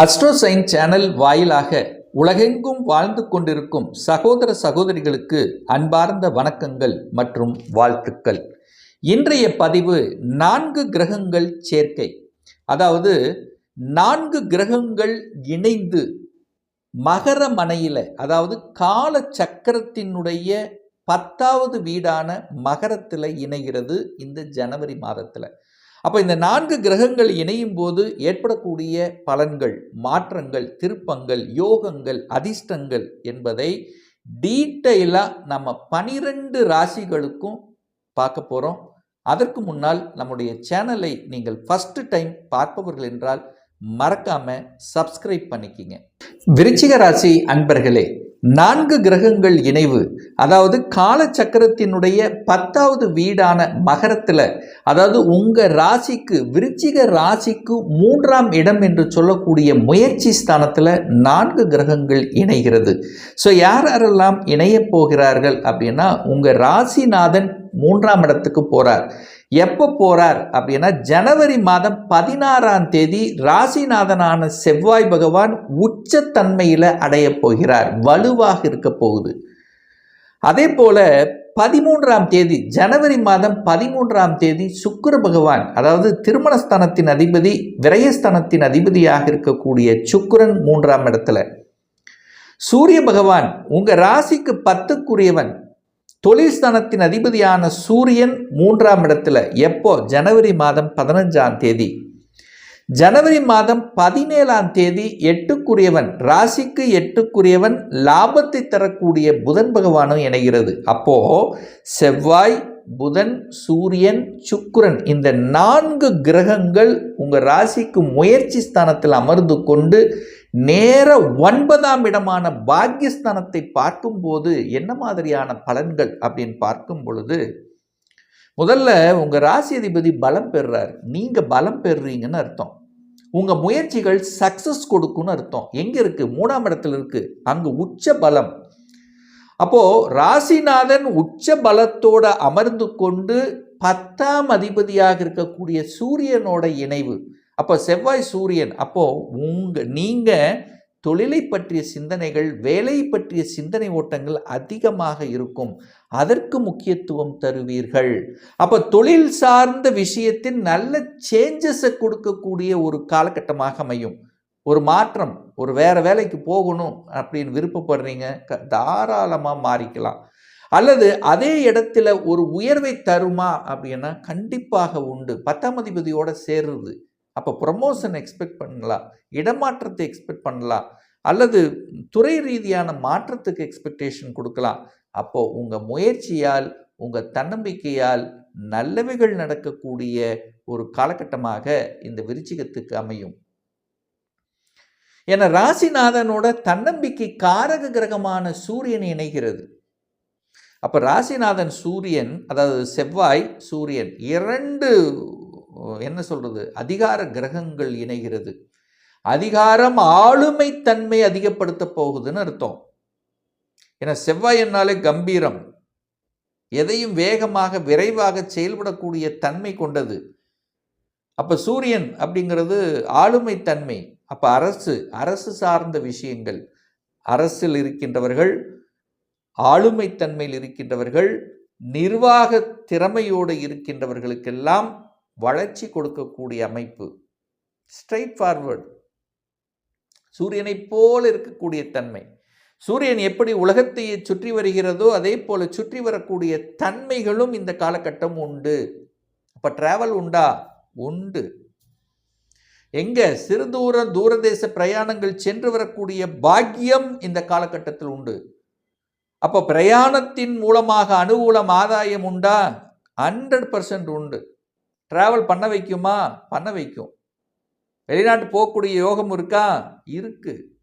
அஸ்ட்ரோசைன் channel வாயிலாக உலகெங்கும் வாழ்ந்து கொண்டிருக்கும் சகோதர சகோதரிகளுக்கு அன்பார்ந்த வணக்கங்கள் மற்றும் வாழ்த்துக்கள். இன்றைய பதிவு நான்கு கிரகங்கள் சேர்க்கை. அதாவது நான்கு கிரகங்கள் இணைந்து மகர மனையில் அதாவது கால சக்கரத்தினுடைய பத்தாவது வீடான மகரத்தில் இணைகிறது இந்த ஜனவரி மாதத்தில். அப்போ இந்த நான்கு கிரகங்கள் இணையும் போது ஏற்படக்கூடிய பலன்கள் மாற்றங்கள் திருப்பங்கள் யோகங்கள் அதிர்ஷ்டங்கள் என்பதை டீட்டெயிலாக நம்ம பனிரெண்டு ராசிகளுக்கும் பார்க்க போகிறோம் அதற்கு முன்னால் நம்முடைய சேனலை நீங்கள் ஃபஸ்ட்டு டைம் பார்ப்பவர்கள் என்றால் மறக்காமல் சப்ஸ்கிரைப் பண்ணிக்கிங்க. விருச்சிக ராசி அன்பர்களே நான்கு கிரகங்கள் இணைவு. அதாவது காலச்சக்கரத்தினுடைய பத்தாவது வீடான மகரத்தில் அதாவது உங்கள் ராசிக்கு விருச்சிக ராசிக்கு மூன்றாம் இடம் என்று சொல்லக்கூடிய முயற்சி ஸ்தானத்தில் நான்கு கிரகங்கள் இணைகிறது. ஸோ யார் யாரெல்லாம் இணையப் போகிறார்கள் அப்படின்னா உங்கள் ராசிநாதன் மூன்றாம் இடத்துக்கு போகிறார் எப்போ போகிறார் அப்படின்னா ஜனவரி மாதம் பதினாறாம் தேதி ராசிநாதனான செவ்வாய் பகவான் உச்சத்தன்மையில் அடைய போகிறார் வலுவாக இருக்க போகுது. அதே போல் பதிமூன்றாம் தேதி ஜனவரி மாதம் பதிமூன்றாம் தேதி சுக்கிர பகவான் அதாவது திருமணஸ்தானத்தின் அதிபதி விரயஸ்தானத்தின் அதிபதியாக இருக்கக்கூடிய சுக்கிரன் மூன்றாம் இடத்துல. சூரிய பகவான் உங்கள் ராசிக்கு பத்துக்குரியவன் தொழில்ஸ்தானத்தின் அதிபதியான சூரியன் மூன்றாம் இடத்துல. எப்போ? ஜனவரி மாதம் பதினஞ்சாம் தேதி. ஜனவரி மாதம் பதினேழாம் தேதி எட்டுக்குரியவன் ராசிக்கு எட்டுக்குரியவன் லாபத்தை தரக்கூடிய புதன் பகவானும் இணைகிறது. அப்போ செவ்வாய் புதன் சூரியன் சுக்கிரன் இந்த நான்கு கிரகங்கள் உங்கள் ராசிக்கு முயற்சி ஸ்தானத்தில் அமர்ந்து கொண்டு நேர ஒன்பதாம் இடமான பாக்யஸ்தானத்தை பார்க்கும்போது என்ன மாதிரியான பலன்கள் அப்படின்னு பார்க்கும் பொழுது முதல்ல உங்கள் ராசி அதிபதி பலம் பெறுறார். நீங்கள் பலம் பெறுறீங்கன்னு அர்த்தம். உங்கள் முயற்சிகள் சக்ஸஸ் கொடுக்குன்னு அர்த்தம். எங்கே இருக்குது மூணாம் இடத்துல இருக்குது அங்கே உச்ச பலம். அப்போது ராசிநாதன் உச்ச பலத்தோட அமர்ந்து கொண்டு பத்தாம் அதிபதியாக இருக்கக்கூடிய சூரியனோட இணைவு. அப்போ செவ்வாய் சூரியன் அப்போது உங்கள் நீங்கள் தொழிலை பற்றிய சிந்தனைகள் வேலை பற்றிய சிந்தனை ஓட்டங்கள் அதிகமாக இருக்கும். அதற்கு முக்கியத்துவம் தருவீர்கள். அப்போ தொழில் சார்ந்த விஷயத்தில் நல்ல சேஞ்சஸை கொடுக்கக்கூடிய ஒரு காலகட்டமாக அமையும். ஒரு மாற்றம் ஒரு வேறு வேலைக்கு போகணும் அப்படின்னு விருப்பப்படுறீங்க க- மாறிக்கலாம். அல்லது அதே இடத்துல ஒரு உயர்வை தருமா அப்படின்னா கண்டிப்பாக உண்டு. பத்தாம் அதிபதியோட சேர்றது. அப்போ ப்ரமோஷன் எக்ஸ்பெக்ட் பண்ணலாம். இடமாற்றத்தை எக்ஸ்பெக்ட் பண்ணலாம். அல்லது துறை ரீதியான மாற்றத்துக்கு எக்ஸ்பெக்டேஷன் கொடுக்கலாம். அப்போது உங்கள் முயற்சியால் உங்கள் தன்னம்பிக்கையால் நல்லவைகள் நடக்கக்கூடிய ஒரு காலகட்டமாக இந்த விருச்சிகத்துக்கு அமையும். என ராசிநாதனோட தன்னம்பிக்கை காரக கிரகமான சூரியன் இணைகிறது. அப்போ ராசிநாதன் சூரியன் அதாவது செவ்வாய் சூரியன் இரண்டு என்ன சொல்கிறது அதிகார கிரகங்கள் இணைகிறது. அதிகாரம் ஆளுமை தன்மை அதிகப்படுத்த போகுதுன்னு அர்த்தம். ஏன்னா செவ்வாய் என்னாலே கம்பீரம். எதையும் வேகமாக விரைவாக செயல்படக்கூடிய தன்மை கொண்டது. அப்போ சூரியன் அப்படிங்கிறது ஆளுமை தன்மை அப்போ அரசு அரசு சார்ந்த விஷயங்கள். அரசில் இருக்கின்றவர்கள் ஆளுமை தன்மையில் இருக்கின்றவர்கள் நிர்வாக திறமையோடு இருக்கின்றவர்களுக்கெல்லாம் வளர்ச்சி கொடுக்கக்கூடிய அமைப்பு. ஸ்ட்ரைட் ஃபார்வர்டு சூரியனைப் போல் இருக்கக்கூடிய தன்மை. சூரியன் எப்படி உலகத்தை சுற்றி வருகிறதோ அதே போல் சுற்றி வரக்கூடிய தன்மைகளும் இந்த காலகட்டம் உண்டு. அப்போ டிராவல் உண்டா? உண்டு. எங்க? சிறு தூர தூரதேச பிரயாணங்கள் சென்று வரக்கூடிய பாக்கியம் இந்த காலகட்டத்தில் உண்டு. அப்போ பிரயாணத்தின் மூலமாக அனுகூலம் ஆதாயம் உண்டா? ஹண்ட்ரட் பர்சன்ட் உண்டு. ட்ராவல் பண்ண வைக்குமா? பண்ண வைக்கும். வெளிநாட்டு போகக்கூடிய யோகம் இருக்கா? இருக்கு.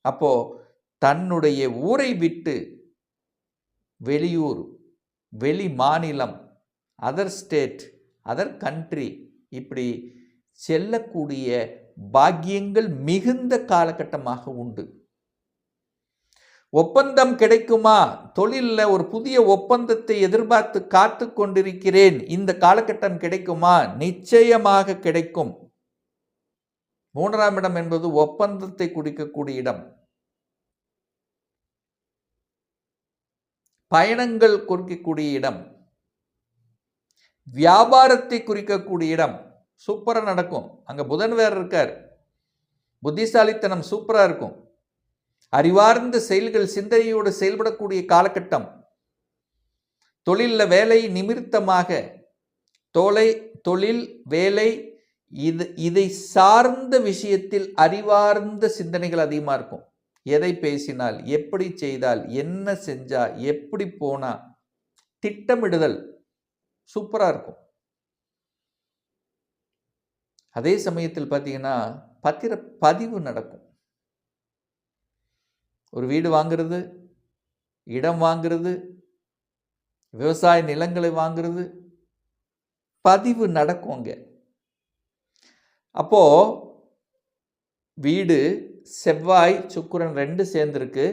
அப்போ தன்னுடைய ஊரை விட்டு வெளியூர் வெளி மாநிலம் அதர் ஸ்டேட் அதர் கண்ட்ரி இப்படி செல்லக்கூடிய பாக்கியங்கள் மிகுந்த காலகட்டமாக உண்டு. ஒப்பந்தம் கிடைக்குமா? தொழிலில் ஒரு புதிய ஒப்பந்தத்தை எதிர்பார்த்து காத்து கொண்டிருக்கிறேன். இந்த காலகட்டம் கிடைக்குமா? நிச்சயமாக கிடைக்கும். மூன்றாம் இடம் என்பது ஒப்பந்தத்தை குறிக்கக்கூடிய இடம். பயணங்கள் குறிக்கக்கூடிய இடம். வியாபாரத்தை குறிக்கக்கூடிய இடம். சூப்பராக நடக்கும். அங்கே புதன் வேறு இருக்கார். புத்திசாலித்தனம் சூப்பராக இருக்கும். அறிவார்ந்த செயல்கள் சிந்தனையோடு செயல்படக்கூடிய காலகட்டம். தொழிலில் வேலை நிமித்தமாக தொலை தொழில் வேலை இது இதை சார்ந்த விஷயத்தில் அறிவார்ந்த சிந்தனைகள் அதிகமாக இருக்கும். எதை பேசினால் எப்படி செய்தால் என்ன செஞ்சா எப்படி போனா திட்டமிடுதல் சூப்பராக இருக்கும். அதே சமயத்தில் பார்த்தீங்கன்னா பத்திர பதிவு நடக்கும். ஒரு வீடு வாங்குறது இடம் வாங்கிறது விவசாய நிலங்களை வாங்குறது பதிவு நடக்குங்க அப்போது வீடு செவ்வாய் சுக்கிரன் ரெண்டு சேர்ந்துருக்கு.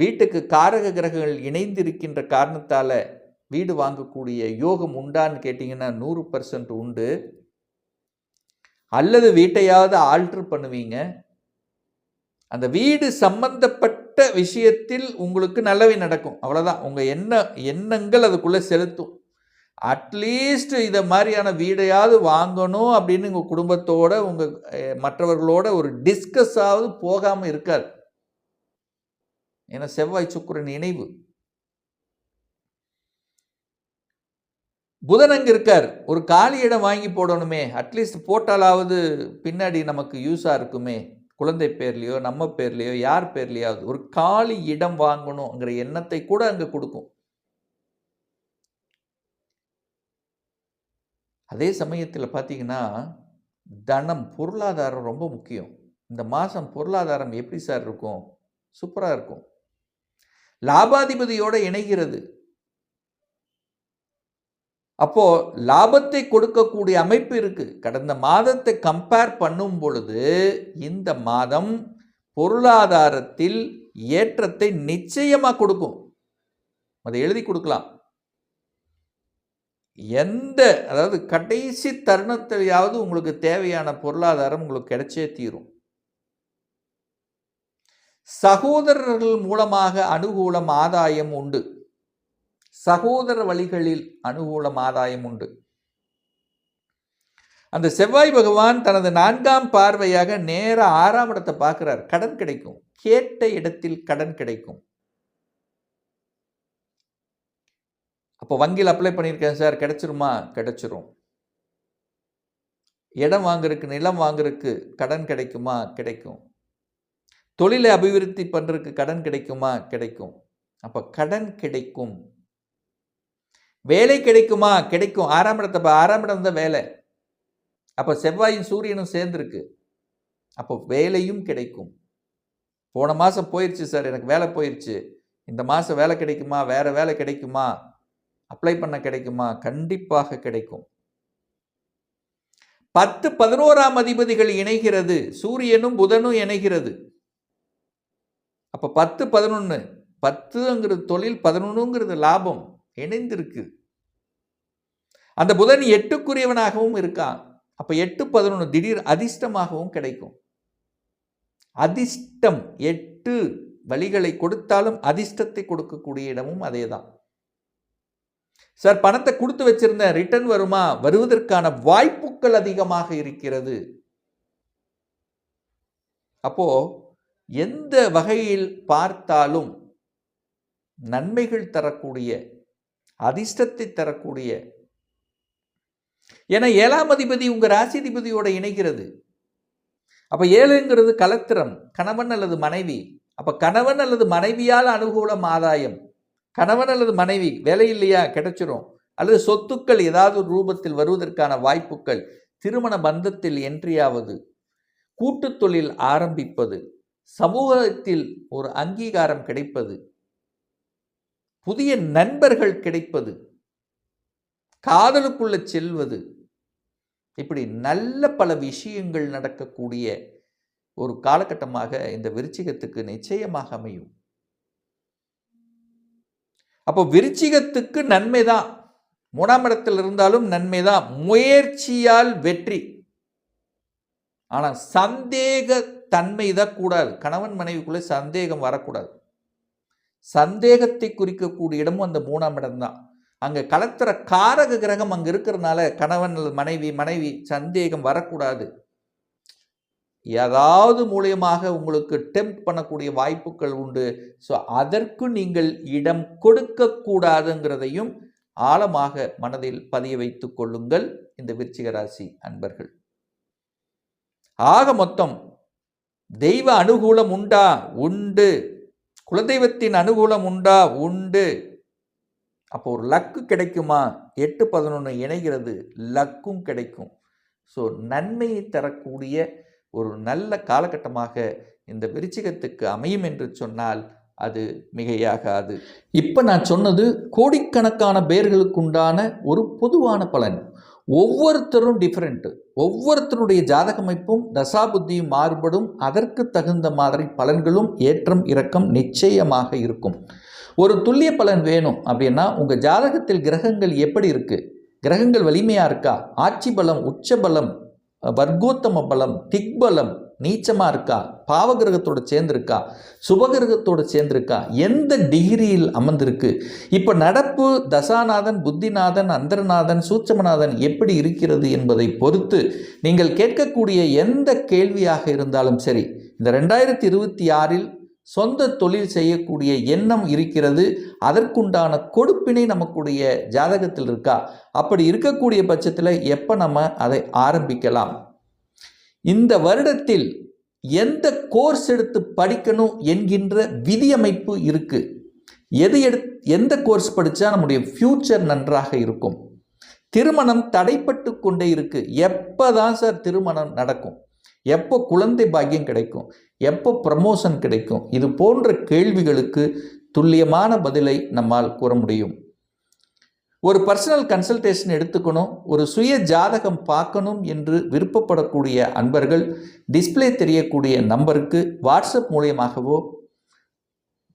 வீட்டுக்கு காரக கிரகங்கள் இணைந்திருக்கின்ற காரணத்தால் வீடு வாங்கக்கூடிய யோகம் உண்டான்னு கேட்டிங்கன்னா நூறு பர்சன்ட் உண்டு. அல்லது வீட்டையாவது ஆல்ட்ரு பண்ணுவீங்க. அந்த வீடு சம்பந்தப்பட்ட விஷயத்தில் உங்களுக்கு நல்லவை நடக்கும். அவ்வளோதான் உங்கள் எண்ண எண்ணங்கள் அதுக்குள்ளே செலுத்தும். அட்லீஸ்ட் இதை மாதிரியான வீடையாவது வாங்கணும் அப்படின்னு உங்கள் குடும்பத்தோட உங்கள் மற்றவர்களோட ஒரு டிஸ்கஸ் ஆகுது போகாமல் இருக்காது. ஏன்னா செவ்வாய் சுக்குரன் இணைவு. புதன் அங்கே இருக்கார். ஒரு காலி இடம் வாங்கி போடணுமே. அட்லீஸ்ட் போட்டாலாவது பின்னாடி நமக்கு யூஸாக இருக்குமே. குழந்தை பேர்லேயோ நம்ம பேர்லேயோ யார் பேர்லேயாவது ஒரு காலி இடம் வாங்கணுங்கிற எண்ணத்தை கூட அங்கே கொடுக்கும். அதே சமயத்தில் பார்த்தீங்கன்னா தனம் பொருளாதாரம் ரொம்ப முக்கியம். இந்த மாதம் பொருளாதாரம் எப்படி சார் இருக்கும்? சூப்பராக இருக்கும். லாபாதிபதியோடு இணைகிறது. அப்போது லாபத்தை கொடுக்கக்கூடிய அமைப்பு இருக்குது கடந்த மாதத்தை கம்பேர் பண்ணும் பொழுது இந்த மாதம் பொருளாதாரத்தில் ஏற்றத்தை நிச்சயமாக கொடுக்கும். அதை எழுதி கொடுக்கலாம். எந்த அதாவது கடைசி தருணத்திலையாவது உங்களுக்கு தேவையான பொருளாதாரம் உங்களுக்கு கிடைச்சே தீரும். சகோதரர்கள் மூலமாக அனுகூலம் ஆதாயம் உண்டு. சகோதர வழிகளில் அனுகூலம் ஆதாயம் உண்டு. அந்த செவ்வாய் பகவான் தனது நான்காம் பார்வையாக நேர ஆறாம் இடத்தை பார்க்கிறார். கடன் கிடைக்கும். கேட்ட இடத்தில் கடன் கிடைக்கும். அப்போ வங்கியில் அப்ளை பண்ணியிருக்கேன் சார். கிடைச்சிருமா? கிடைச்சிரும். இடம் வாங்குறதுக்கு நிலம் வாங்குறதுக்கு கடன் கிடைக்குமா? கிடைக்கும். தொழிலை அபிவிருத்தி பண்ணுறதுக்கு கடன் கிடைக்குமா? கிடைக்கும். அப்போ கடன் கிடைக்கும். வேலை கிடைக்குமா? கிடைக்கும். ஆறாம் இடத்தை ஆறாம் இடம் தான் வேலை. அப்போ செவ்வாயும் சூரியனும் சேர்ந்துருக்கு. அப்போ வேலையும் கிடைக்கும். போன மாதம் போயிடுச்சு சார் எனக்கு வேலை போயிடுச்சு இந்த மாதம் வேலை கிடைக்குமா? வேறு வேலை கிடைக்குமா? அப்ளை பண்ண கிடைக்குமா? கண்டிப்பாக கிடைக்கும். பத்து பதினோராம் அதிபதிகள் இணைகிறது. சூரியனும் புதனும் இணைகிறது. அப்போ பத்து பதினொன்று பத்துங்கிறது தொழில் பதினொன்றுங்கிறது லாபம். இணைந்திருக்கு. அந்த புதன் எட்டுக்குரியவனாகவும் இருக்கான். அப்போ எட்டு பதினொன்று திடீர் அதிர்ஷ்டமாகவும் கிடைக்கும். அதிர்ஷ்டம் எட்டு வழிகளை கொடுத்தாலும் அதிர்ஷ்டத்தை கொடுக்கக்கூடிய இடமும் அதே தான் சார் பணத்தை கொடுத்து வச்சிருந்தேன் ரிட்டர்ன் வருமா? வருவதற்கான வாய்ப்புகள் அதிகமாக இருக்கிறது. அப்போ எந்த வகையில் பார்த்தாலும் நன்மைகள் தரக்கூடிய அதிர்ஷ்டத்தை தரக்கூடிய. ஏன்னா ஏழாம் அதிபதி உங்கள் ராசிதிபதியோட இணைகிறது. அப்போ ஏழுங்கிறது கலத்திரம் கணவன் அல்லது மனைவி. அப்போ கணவன் அல்லது மனைவியால் அனுகூலம் ஆதாயம். கணவன் அல்லது மனைவி வேலை இல்லையா? கிடைச்சிரும். அல்லது சொத்துக்கள் ஏதாவது ரூபத்தில் வருவதற்கான வாய்ப்புகள். திருமண பந்தத்தில் என்றியாவது கூட்டுத்தொழில் ஆரம்பிப்பது. சமூகத்தில் ஒரு அங்கீகாரம் கிடைப்பது. புதிய நண்பர்கள் கிடைப்பது. காதலுக்குள்ள செல்வது. இப்படி நல்ல பல விஷயங்கள் நடக்கக்கூடிய ஒரு காலகட்டமாக இந்த விருச்சிகத்துக்கு நிச்சயமாக அமையும். அப்போ விருச்சிகத்துக்கு நன்மை தான். மூணாம் இடத்தில் இருந்தாலும் நன்மை தான். முயற்சியால் வெற்றி. ஆனால் சந்தேக தன்மை தான் கூடாது. கணவன் மனைவிக்குள்ளே சந்தேகம் வரக்கூடாது. சந்தேகத்தை குறிக்கக்கூடிய இடமும் அந்த மூணாம் இடம்தான். அங்கே கலத்துற காரக கிரகம் அங்கே இருக்கிறனால கணவன் அல்லது மனைவி மனைவி சந்தேகம் வரக்கூடாது. ஏதாவது மூலியமாக உங்களுக்கு டெம்ப் பண்ணக்கூடிய வாய்ப்புகள் உண்டு. ஸோ அதற்கு நீங்கள் இடம் கொடுக்கக்கூடாதுங்கிறதையும் ஆழமாக மனதில் பதிய வைத்துக் கொள்ளுங்கள் இந்த விருச்சிக ராசி அன்பர்கள். ஆக மொத்தம் தெய்வ அனுகூலம் உண்டா? உண்டு. குலதெய்வத்தின் அனுகூலம் உண்டா? உண்டு. அப்போ ஒரு லக்கு கிடைக்குமா? எட்டு பதினொன்று இணைகிறது. லக்கும் கிடைக்கும். ஸோ நன்மையை தரக்கூடிய ஒரு நல்ல காலகட்டமாக இந்த விருச்சிகத்துக்கு அமையும் என்று சொன்னால் அது மிகையாகாது. இப்போ நான் சொன்னது கோடிக்கணக்கான பேர்களுக்கு உண்டான ஒரு பொதுவான பலன். ஒவ்வொருத்தரும் டிஃப்ரெண்ட்டு ஒவ்வொருத்தருடைய ஜாதக அமைப்பும் தசாபுத்தியும் மாறுபடும். அதற்கு தகுந்த மாதிரி பலன்களும் ஏற்றம் இறக்கம் நிச்சயமாக இருக்கும். ஒரு துல்லிய பலன் வேணும் அப்படின்னா உங்கள் ஜாதகத்தில் கிரகங்கள் எப்படி இருக்குது கிரகங்கள் வலிமையாக இருக்கா? ஆட்சி பலம் உச்ச பலம் வர்க்கோத்தம பலம் திக்பலம் நீச்சமாக இருக்கா? பாவகிரகத்தோடு சேர்ந்துருக்கா? சுபகிரகத்தோடு சேர்ந்துருக்கா? எந்த டிகிரியில் அமர்ந்திருக்கு? இப்போ நடப்பு தசாநாதன் புத்திநாதன் அந்தரநாதன் சூட்சமநாதன் எப்படி இருக்கிறது என்பதை பொறுத்து நீங்கள் கேட்கக்கூடிய எந்த கேள்வியாக இருந்தாலும் சரி இந்த ரெண்டாயிரத்தி இருபத்தி ஆறில் சொந்த தொழில் செய்யக்கூடிய எண்ணம் இருக்கிறது. அதற்குண்டான கொடுப்பினை நமக்குடைய ஜாதகத்தில் இருக்கா? அப்படி இருக்கக்கூடிய பட்சத்தில் எப்போ நம்ம அதை ஆரம்பிக்கலாம்? இந்த வருடத்தில் எந்த கோர்ஸ் எடுத்து படிக்கணும் என்கின்ற விதியமைப்பு இருக்குது எது எடு எந்த கோர்ஸ் படித்தா நம்முடைய ஃப்யூச்சர் நன்றாக இருக்கும். திருமணம் தடைப்பட்டு கொண்டே இருக்குது எப்போ தான் சார் திருமணம் நடக்கும்? எப்போ குழந்தை பாக்கியம் கிடைக்கும்? எப்போ ப்ரமோஷன் கிடைக்கும்? இது போன்ற கேள்விகளுக்கு துல்லியமான பதிலை நம்மால் கூற முடியும். ஒரு பர்சனல் கன்சல்டேஷன் எடுத்துக்கணும் ஒரு சுய ஜாதகம் பார்க்கணும் என்று விருப்பப்படக்கூடிய அன்பர்கள் டிஸ்பிளே தெரியக்கூடிய நம்பருக்கு வாட்ஸ்அப் மூலியமாகவோ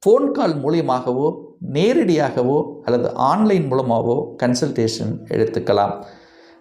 ஃபோன் கால் மூலியமாகவோ நேரடியாகவோ அல்லது ஆன்லைன் மூலமாகவோ கன்சல்டேஷன் எடுத்துக்கலாம்.